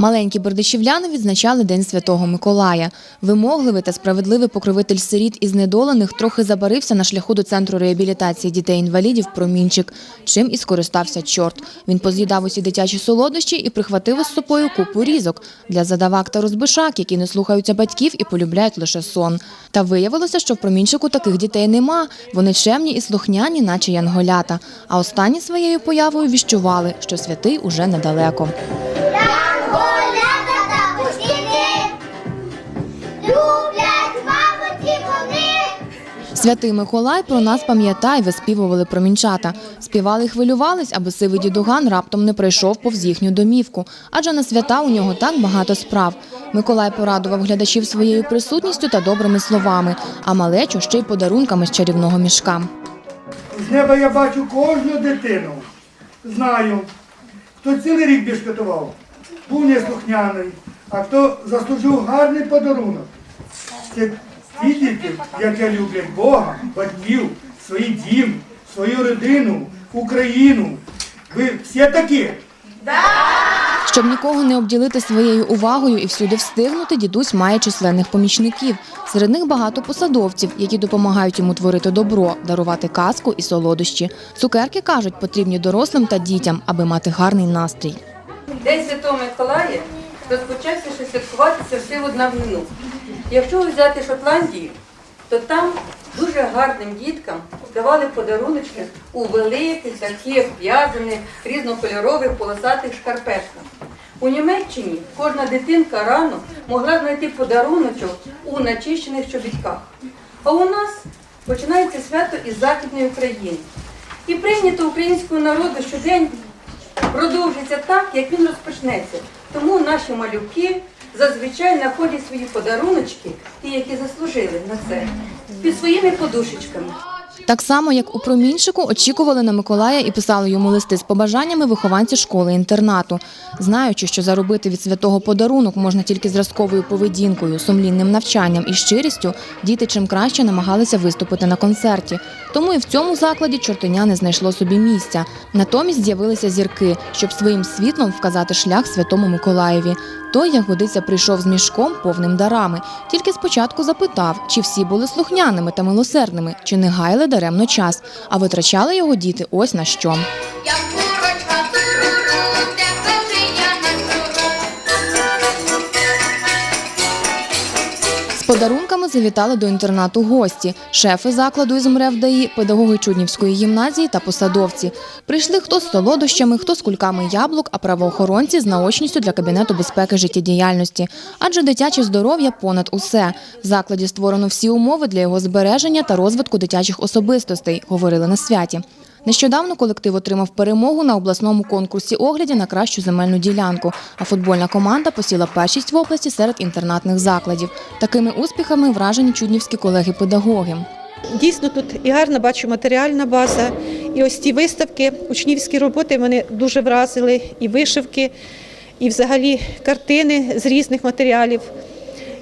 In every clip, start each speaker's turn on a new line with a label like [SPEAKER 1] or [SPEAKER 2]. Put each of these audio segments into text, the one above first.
[SPEAKER 1] Маленькі бердичівляни відзначали День Святого Миколая. Вимогливий та справедливий покровитель сиріт і знедолених трохи забарився на шляху до центру реабілітації дітей-інвалідів Промінчик, чим і скористався чорт. Він поз'їдав усі дитячі солодощі і прихватив із собою купу різок для задавак та розбишак, які не слухаються батьків і полюбляють лише сон. Та виявилося, що в Промінчику таких дітей нема. Вони чемні і слухняні, наче янголята. А останні своєю появою віщували, що святий уже недалеко. Святий Миколай про нас пам'ятає, виспівували промінчата. Співали й хвилювались, аби сивий дідуган раптом не прийшов повз їхню домівку. Адже на свята у нього так багато справ. Миколай порадував глядачів своєю присутністю та добрими словами, а малечу ще й подарунками з чарівного мішка.
[SPEAKER 2] З неба я бачу кожну дитину. Знаю, хто цілий рік бішкетував, був неслухняний, а хто заслужив гарний подарунок. Це ті діти, які люблять Бога, батьків, свій дім, свою родину, Україну. Ви всі такі?
[SPEAKER 1] Щоб нікого не обділити своєю увагою і всюди встигнути, дідусь має численних помічників. Серед них багато посадовців, які допомагають йому творити добро, дарувати казку і солодощі. Цукерки кажуть, потрібні дорослим та дітям, аби мати гарний настрій.
[SPEAKER 3] День Святого Миколая розпочався ще святкуватися всього одна внину. Якщо взяти Шотландію, то там дуже гарним діткам давали подаруночки у великих, таких в'язаних, різнокольорових полосатих шкарпетках. У Німеччині кожна дитинка рано могла знайти подаруночок у начищених чобітках. А у нас починається свято із Західної України. І прийнято українського народу, що день продовжиться так, як він розпочнеться. Тому наші малюки зазвичай знаходять свої подаруночки, ті, які заслужили на це, під своїми подушечками.
[SPEAKER 1] Так само, як у промінчику, очікували на Миколая і писали йому листи з побажаннями вихованці школи-інтернату. Знаючи, що заробити від святого подарунок можна тільки зразковою поведінкою, сумлінним навчанням і щирістю, діти чим краще намагалися виступити на концерті. Тому і в цьому закладі чортеня не знайшло собі місця. Натомість з'явилися зірки, щоб своїм світлом вказати шлях святому Миколаєві. Той, як годиться, прийшов з мішком повним дарами. Тільки спочатку запитав, чи всі були слухняними та милосердними, чи не гаяли даремно час, а витрачали його діти ось на що.
[SPEAKER 4] Як
[SPEAKER 1] подарунками завітали до інтернату гості, шефи закладу із МРЕВДАІ, педагоги Чуднівської гімназії та посадовці. Прийшли хто з солодощами, хто з кульками яблук, а правоохоронці з наочністю для Кабінету безпеки життєдіяльності. Адже дитяче здоров'я понад усе. В закладі створено всі умови для його збереження та розвитку дитячих особистостей, говорили на святі. Нещодавно колектив отримав перемогу на обласному конкурсі огляді на кращу земельну ділянку, а футбольна команда посіла першість в області серед інтернатних закладів. Такими успіхами вражені чуднівські колеги-педагоги.
[SPEAKER 5] Дійсно, тут і гарна бачу матеріальна база, і ось ті виставки, учнівські роботи мене дуже вразили, і вишивки, і взагалі картини з різних матеріалів.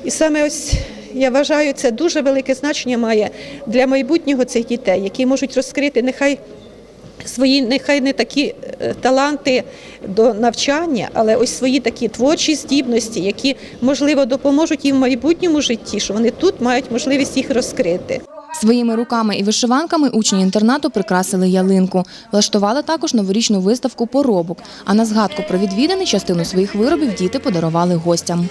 [SPEAKER 5] І саме ось я вважаю, це дуже велике значення має для майбутнього цих дітей, які можуть розкрити нехай свої, нехай не такі е, таланти до навчання, але ось свої такі творчі здібності, які можливо допоможуть їм в майбутньому житті, що вони тут мають можливість їх розкрити.
[SPEAKER 1] Своїми руками і вишиванками учні інтернату прикрасили ялинку. Влаштували також новорічну виставку поробок. А на згадку про відвіданий частину своїх виробів діти подарували гостям.